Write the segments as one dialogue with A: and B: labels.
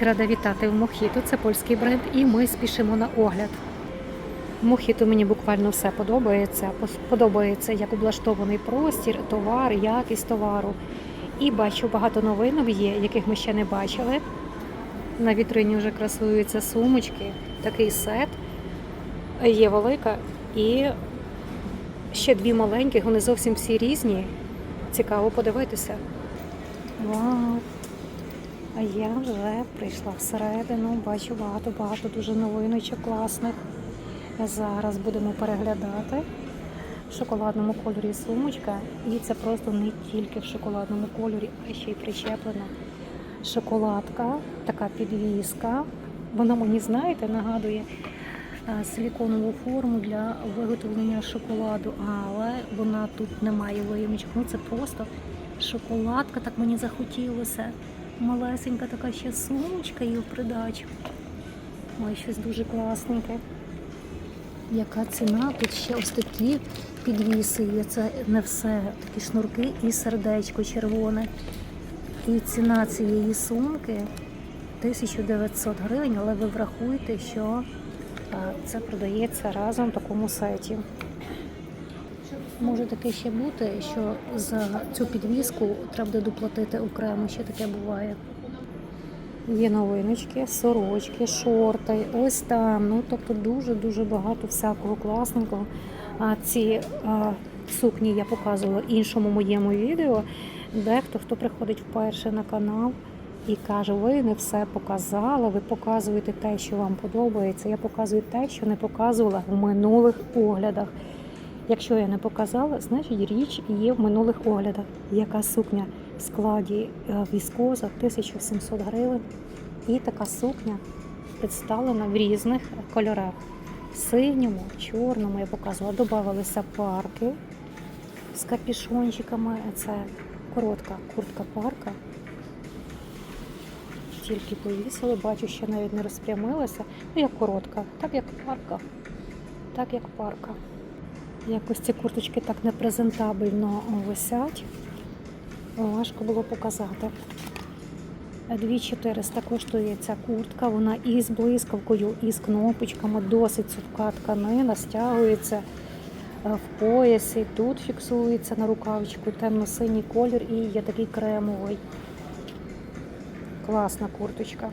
A: Всіх рада вітати в Мохіто. Це польський бренд, і ми спішимо на огляд. В Мохіто мені буквально все подобається. Подобається, як облаштований простір, товар, якість товару. І бачу багато новинок є, яких ми ще не бачили. На вітрині вже красуються сумочки, такий сет. Є велика і ще дві маленькі, вони зовсім всі різні. Цікаво подивитися. Вау! А я вже прийшла всередину, бачу багато-багато дуже новиночок класних. Зараз будемо переглядати в шоколадному кольорі сумочка. І це просто не тільки в шоколадному кольорі, а ще й прищеплена шоколадка, така підвіска. Вона мені, знаєте, нагадує е, силіконову форму для виготовлення шоколаду, але вона тут не має виємочок. Ну це просто шоколадка, так мені захотілося. Малесенька така ще сумочка і в придачу. Ой, щось дуже класненьке. Яка ціна? Тут ще ось такі підвіси є. Це не все. Такі шнурки і сердечко червоне. І ціна цієї сумки 1900 гривень, але ви врахуйте, що це продається разом в такому сеті. Може таке ще бути, що за цю підвіску треба доплатити окремо, ще таке буває. Є новиночки, сорочки, шорти, ось там. Ну тобто дуже-дуже багато всякого класненького. А ці а, сукні я показувала іншому моєму відео. Дехто хто приходить вперше на канал і каже, ви не все показали, ви показуєте те, що вам подобається. Я показую те, що не показувала в минулих оглядах. Якщо я не показала, значить річ є в минулих оглядах. Яка сукня в складі е, віскоза 1700 гривень. І така сукня представлена в різних кольорах. В синьому, чорному я показувала. Добавилися парки з капішончиками. Це коротка куртка парка. Тільки повісили, бачу, що навіть не розпрямилася. Ну, як коротка, так як парка. Так як парка. Якось ці курточки так непрезентабельно висять. Важко було показати. 2400 коштує ця куртка, вона і з блискавкою, і з кнопочками, досить цупка тканина, стягується е, в поясі, тут фіксується на рукавчику темно-синій колір і є такий кремовий. Класна курточка.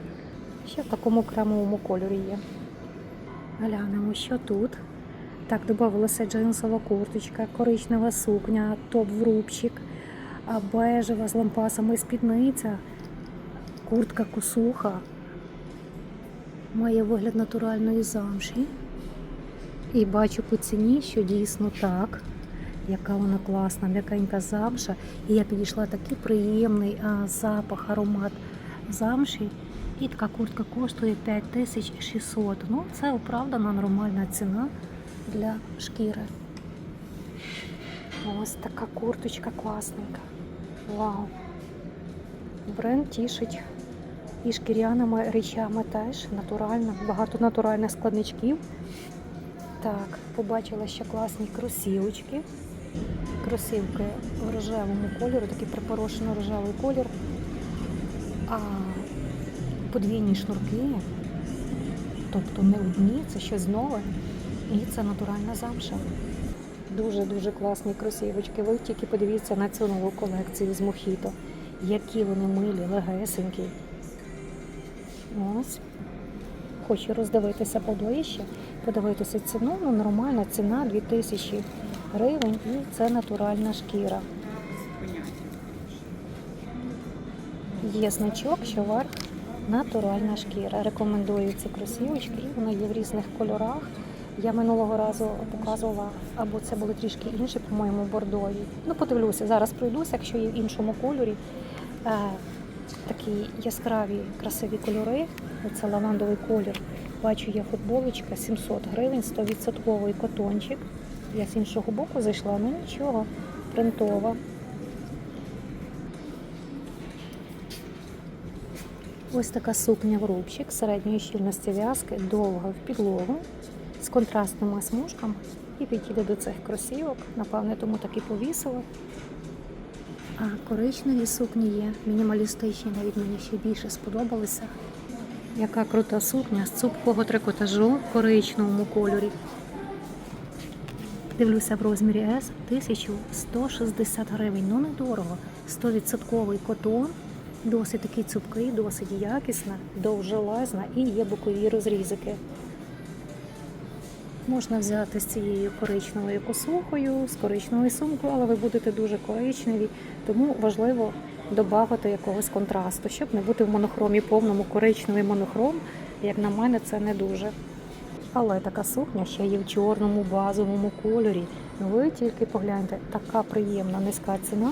A: Ще в такому кремовому кольорі є. Глянемо, що тут. Так, додавалася джинсова курточка, коричнева сукня, топ в рубчик, а бежева з лампасами спідниця, куртка косуха. Має вигляд натуральної замші. І бачу по ціні, що дійсно так. Яка вона класна, м'якенька замша. І я підійшла такий приємний а, запах, аромат замші. І така куртка коштує 5600. Ну, це оправдана нормальна ціна для шкіри. Ось така курточка класненька. Вау. Бренд тішить і шкіряними речами теж натурально, багато натуральних складничків. Так, побачила ще класні кросівочки. Кросівки в рожевому кольорі, такий припорошено рожевий колір. А подвійні шнурки, тобто не одні, це щось нове. І це натуральна замша. Дуже-дуже класні кросівочки. Ви тільки подивіться на цю нову колекцію з Мохіто. Які вони милі, легесенькі. Ось. Хочу роздивитися поближче, подивитися ціну. Ну, нормальна ціна 2000 гривень і це натуральна шкіра. Є значок, що верх натуральна шкіра. Рекомендую ці кросівочки, вони є в різних кольорах. Я минулого разу показувала, або це були трішки інші, по-моєму, бордові. Ну, подивлюся, зараз пройдуся, якщо є в іншому кольорі. Е, такі яскраві, красиві кольори. Це лавандовий колір. Бачу, є футболочка 700 гривень, 100% котончик. Я з іншого боку зайшла, ну нічого, принтова. Ось така сукня в рубчик середньої щільності в'язки, довга в підлогу, контрастними смужками і підійде до цих кросівок. Напевне, тому так і повісила. А коричневі сукні є, мінімалістичні, навіть мені ще більше сподобалися. Яка крута сукня з цупкого трикотажу в коричневому кольорі. Дивлюся в розмірі S 1160 гривень. Ну недорого. 100% котон. Досить такий цупкий, досить якісна, довжелезна і є бокові розрізики. Можна взяти з цією коричневою косухою, з коричневою сумкою, але ви будете дуже коричневі, тому важливо додати якогось контрасту, щоб не бути в монохромі повному коричневий монохром. Як на мене, це не дуже. Але така сукня ще є в чорному базовому кольорі. Ви тільки погляньте, така приємна низька ціна,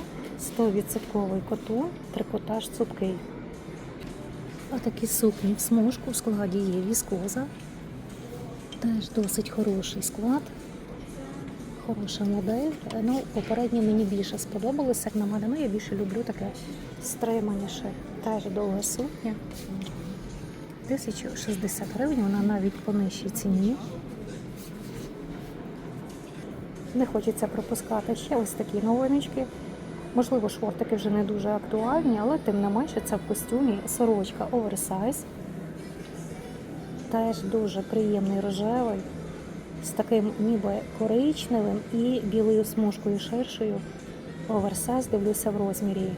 A: 100% котон, трикотаж цупкий. А такі сукні в смужку в складі є віскоза. Теж досить хороший склад. Хороша модель. Ну, попередньо мені більше сподобалося, як на мене. Ну, я більше люблю таке стриманіше. Теж довга сукня. 1060 гривень, вона навіть по нижчій ціні. Не хочеться пропускати ще ось такі новиночки. Можливо, шортики вже не дуже актуальні, але тим не менше це в костюмі сорочка оверсайз. Теж дуже приємний рожевий, з таким ніби коричневим і білою смужкою ширшою. Оверсайз дивлюся в розмірі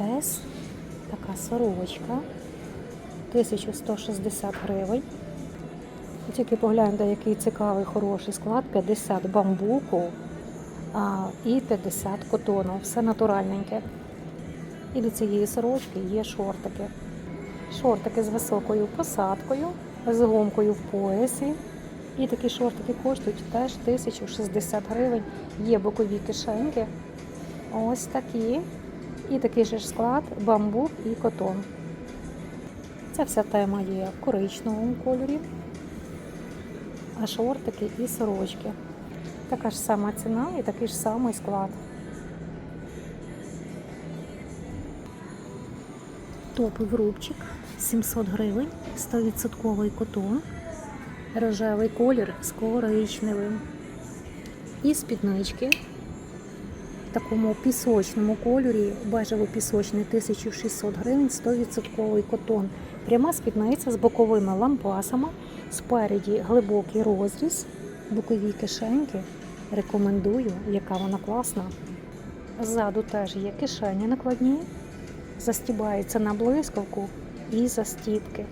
A: S. Така сорочка. 1160 гривень. Тільки погляньте, який цікавий, хороший склад. 50 бамбуку а, і 50 котону. Все натуральненьке. І до цієї сорочки є шортики. Шортики з високою посадкою, з гомкою в поясі. І такі шортики коштують теж 1060 гривень. Є бокові кишеньки. Ось такі. І такий же ж склад, бамбук і котон. Ця вся тема є в коричневому кольорі, а шортики і сорочки. Така ж сама ціна і такий ж самий склад. Топи в рубчик 700 гривень, 100% котон, рожевий колір з коричневим. І спіднички в такому пісочному кольорі, бежево-пісочний 1600 гривень, 100% котон. Пряма спідниця з боковими лампасами, спереді глибокий розріз, бокові кишеньки. Рекомендую, яка вона класна. Ззаду теж є кишені накладні, застібається на блискавку і застіпки.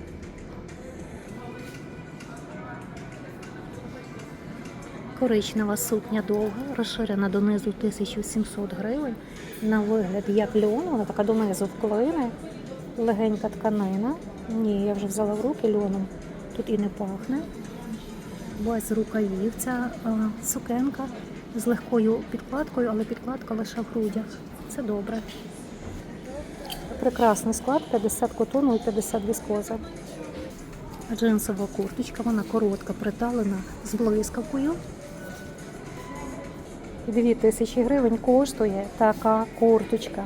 A: Коричнева сукня довга, розширена донизу 1700 гривень. На вигляд як льон, вона така донизу вклине, легенька тканина. Ні, я вже взяла в руки льоном. Тут і не пахне. Без рукавів ця а, сукенка з легкою підкладкою, але підкладка лише в грудях. Це добре. Прекрасний склад, 50 котону і 50 віскоза. Джинсова курточка, вона коротка, приталена з блискавкою. 2 тисячі гривень коштує така курточка.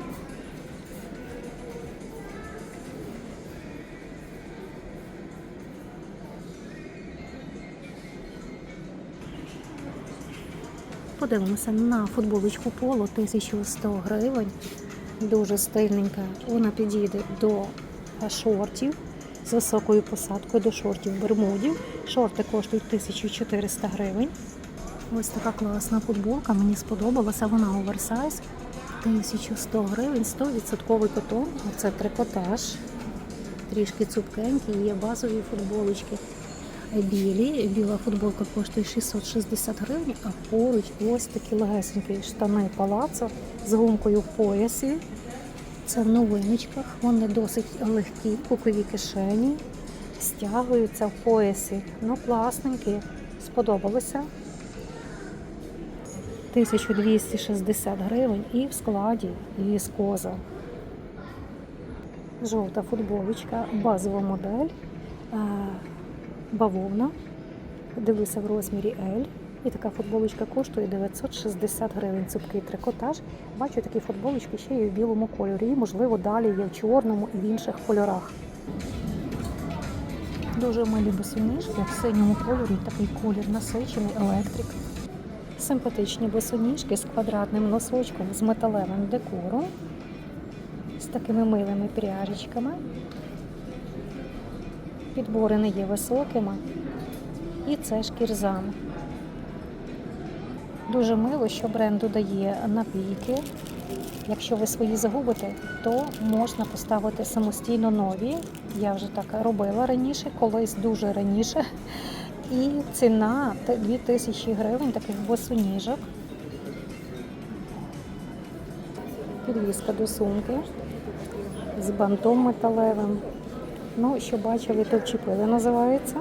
A: Подивимося на футболочку поло 1100 гривень. Дуже стильненька. Вона підійде до шортів з високою посадкою, до шортів бермудів. Шорти коштують 1400 гривень. Ось така класна футболка, мені сподобалася, вона оверсайз. 1100 гривень, 100% котон. Оце трикотаж. Трішки цупкенькі, є базові футболочки. Білі. Біла футболка коштує 660 гривень, а поруч ось такі легесенькі штани палацо з гумкою в поясі. Це в новиночках. Вони досить легкі, бокові кишені, стягуються в поясі. Ну, класненькі. Сподобалося. 1260 гривень і в складі віскоза. Жовта футболочка, базова модель, е, бавовна. Дивлюся в розмірі L. І така футболочка коштує 960 гривень. Цупкий трикотаж. Бачу такі футболочки ще є в білому кольорі. І, можливо, далі є в чорному і в інших кольорах. Дуже милі босоніжки в синьому кольорі, такий колір насичений, електрик. Симпатичні босоніжки з квадратним носочком з металевим декором, з такими милими пряжечками. Підбори не є високими. І це шкірзам. Дуже мило, що бренд додає напійки. Якщо ви свої загубите, то можна поставити самостійно нові. Я вже так робила раніше, колись дуже раніше. І ціна 2000 гривень таких босоніжок. Підвіска до сумки з бантом металевим. Ну, що бачили, то вчепили, називається.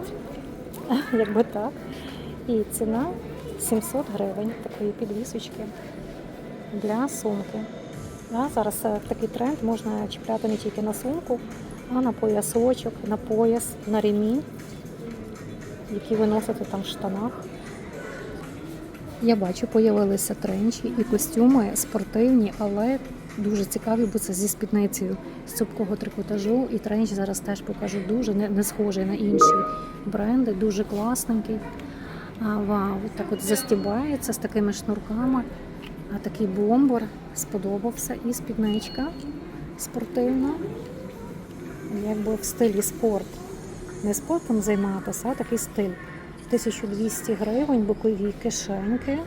A: Якби так. І ціна 700 гривень такої підвісочки для сумки. А зараз е, такий тренд можна чіпляти не тільки на сумку, а на поясочок, на пояс, на ремінь, які ви носите там в штанах. Я бачу, появилися тренчі і костюми спортивні, але дуже цікаві, бо це зі спідницею з цупкого трикотажу. І тренч зараз теж покажу дуже не, не схожий на інші бренди, дуже класненький. А, вау, так от застібається з такими шнурками. А такий бомбер сподобався і спідничка спортивна, якби в стилі спорт. Не спортом займатися, а такий стиль. 1200 гривень, бокові кишеньки.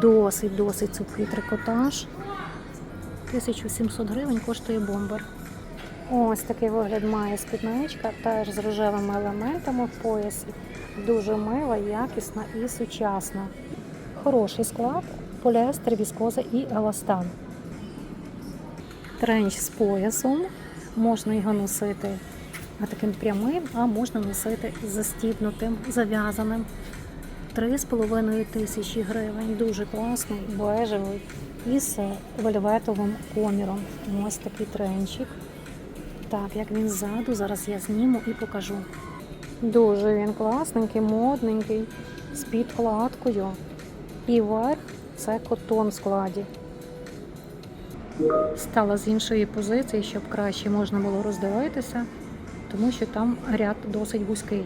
A: Досить, досить цупкий трикотаж. 1700 гривень коштує бомбер. Ось такий вигляд має спідничка, теж з рожевими елементами в поясі. Дуже мила, якісна і сучасна. Хороший склад, поліестер, віскоза і еластан. Тренч з поясом. Можна його носити таким прямим, а можна носити застібнутим, зав'язаним. 3,5 тисячі гривень. Дуже класний, бежевий із вельветовим коміром. Ось такий тренчик. Так, як він ззаду, зараз я зніму і покажу. Дуже він класненький, модненький, з підкладкою. І верх це котон в складі. Стала з іншої позиції, щоб краще можна було роздивитися, тому що там ряд досить вузький.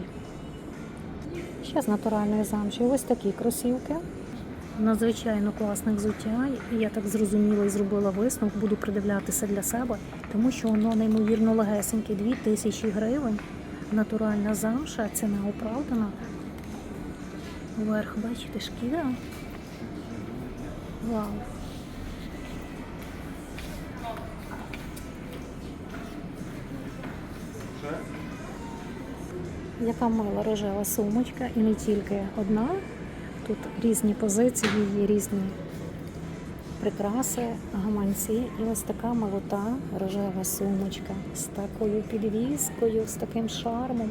A: Ще з натуральної замші. Ось такі кросівки. Надзвичайно класне взуття. І я так зрозуміла і зробила висновок, буду придивлятися для себе, тому що воно неймовірно легесеньке. 2000 гривень. Натуральна замша, ціна оправдана. Вверх, бачите, шкіра. Вау. Яка мила рожева сумочка, і не тільки одна. Тут різні позиції, є різні прикраси, гаманці. І ось така молота рожева сумочка з такою підвіскою, з таким шармом.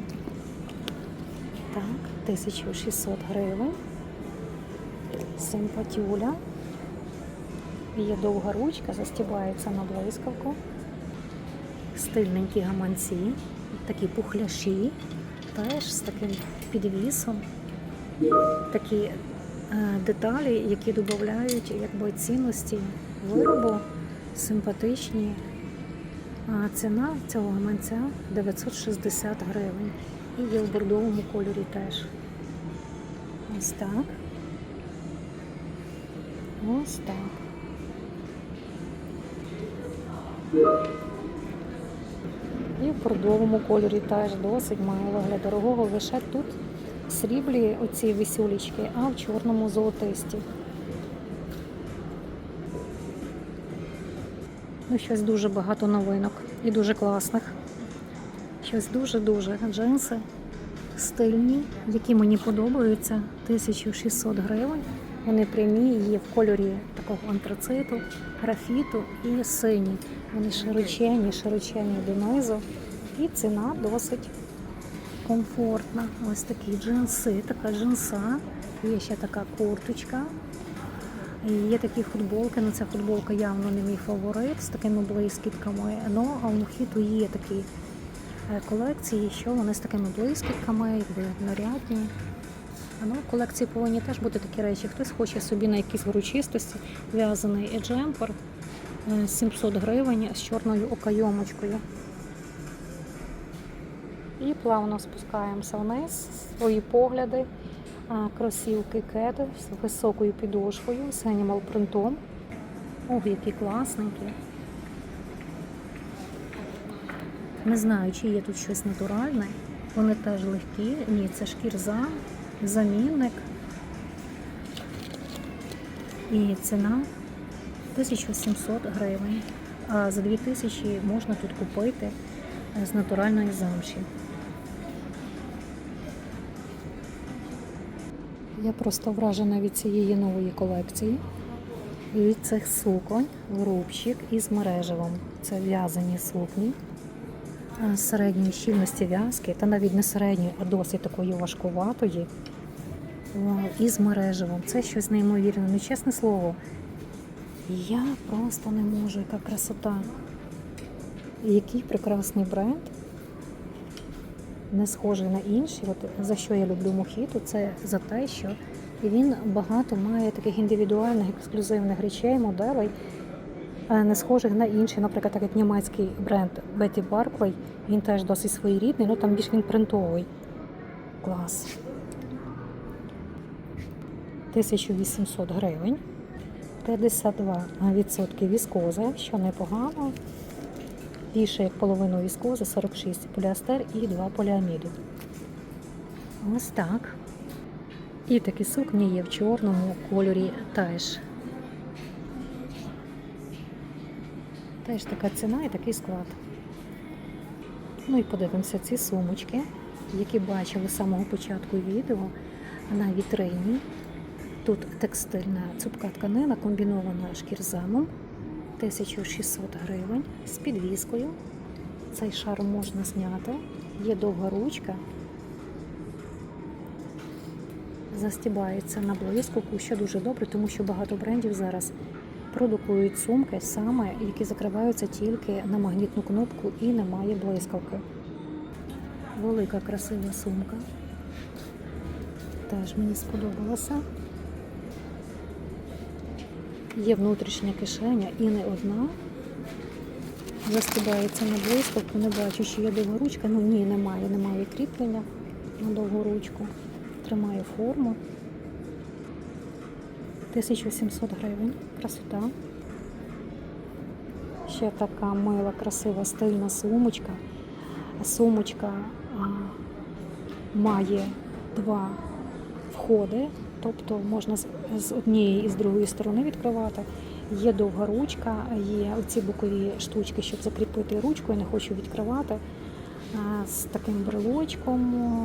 A: Так, 1600 гривень. Симпатюля. Є довга ручка, застібається на блискавку. Стильненькі гаманці, такі пухляші, теж з таким підвісом. Такі е, деталі, які додають якби, цінності виробу, симпатичні. А ціна цього гаманця 960 гривень. І є в бордовому кольорі теж. Ось так. Ось так. І в бордовому кольорі теж досить має вигляд дорогого. Лише тут сріблі оці висюлічки, а в чорному золотисті. Ну, щось дуже багато новинок і дуже класних. Щось дуже-дуже джинси стильні, які мені подобаються. 1600 гривень. Вони прямі, є в кольорі такого антрациту, графіту і сині. Вони широчені, широчені донизу. І ціна досить комфортна. Ось такі джинси, така джинса. Є ще така курточка. І є такі футболки, ну ця футболка явно не мій фаворит з такими блискітками. Ну, а у Мохіту є такі е, колекції, що вони з такими блискітками, якби нарядні. Ну, в колекції повинні теж бути такі речі. Хтось хоче собі на якісь урочистості в'язаний джемпер е, 700 гривень з чорною окайомочкою. І плавно спускаємося вниз, свої погляди. Кросівки кеди з високою підошвою, з анімал принтом. Ох, які класненькі. Не знаю, чи є тут щось натуральне. Вони теж легкі. Ні, це шкірза, замінник. І ціна 1700 гривень. А за 2000 можна тут купити з натуральної замші. Я просто вражена від цієї нової колекції. Від цих суконь рубчик із мережевом. Це в'язані сукні е, середньої щільності в'язки, та навіть не середньої, а досить такої важкуватої. Вау, із мережевом. Це щось неймовірне. Ну, чесне слово, я просто не можу, яка красота. Який прекрасний бренд. Не схожий на інші. От за що я люблю Мохіту, це за те, що він багато має таких індивідуальних ексклюзивних речей, моделей, е, не схожих на інші. Наприклад, так як німецький бренд Betty Barclay, він теж досить своєрідний, ну там більш він принтовий. Клас. 1800 гривень. 52% віскози, що непогано. Більше як половину віскози, 46 поліастер і 2 поліаміду. Ось так. І такі сукні є в чорному кольорі теж. Теж така ціна і такий склад. Ну і подивимося ці сумочки, які бачили з самого початку відео на вітрині. Тут текстильна цупка тканина, комбінована шкірзамом 1600 гривень з підвіскою. Цей шар можна зняти. Є довга ручка. Застібається на блискавку, що дуже добре, тому що багато брендів зараз продукують сумки саме, які закриваються тільки на магнітну кнопку і немає блискавки. Велика красива сумка. Теж мені сподобалася. Є внутрішня кишеня і не одна. Застібається на блискавку, не бачу, чи є довга ручка. Ну ні, немає, немає кріплення на довгу ручку. Тримає форму. 1700 гривень. Красота. Ще така мила, красива стильна сумочка. Сумочка а, має два входи, тобто можна з, однієї і з другої сторони відкривати. Є довга ручка, є оці бокові штучки, щоб закріпити ручку, я не хочу відкривати. З таким брелочком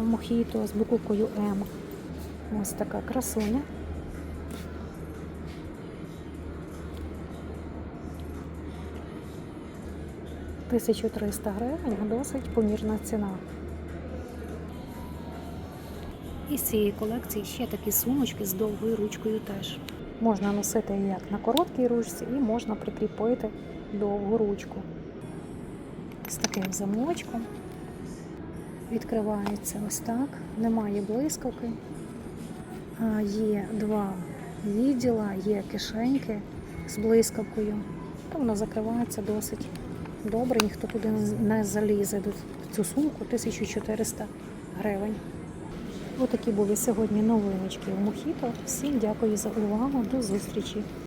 A: мохіто, з буковкою М. Ось така красуня. Тисячу триста гривень, досить помірна ціна. І з цієї колекції ще такі сумочки з довгою ручкою теж. Можна носити як на короткій ручці, і можна прикріпити довгу ручку. З таким замочком. Відкривається ось так, немає блискавки. Є два відділа, є кишеньки з блискавкою. То воно закривається досить добре, ніхто туди не залізе. В цю сумку 1400 гривень. Отакі були сьогодні новиночки у Мохіто. Всім дякую за увагу. До зустрічі!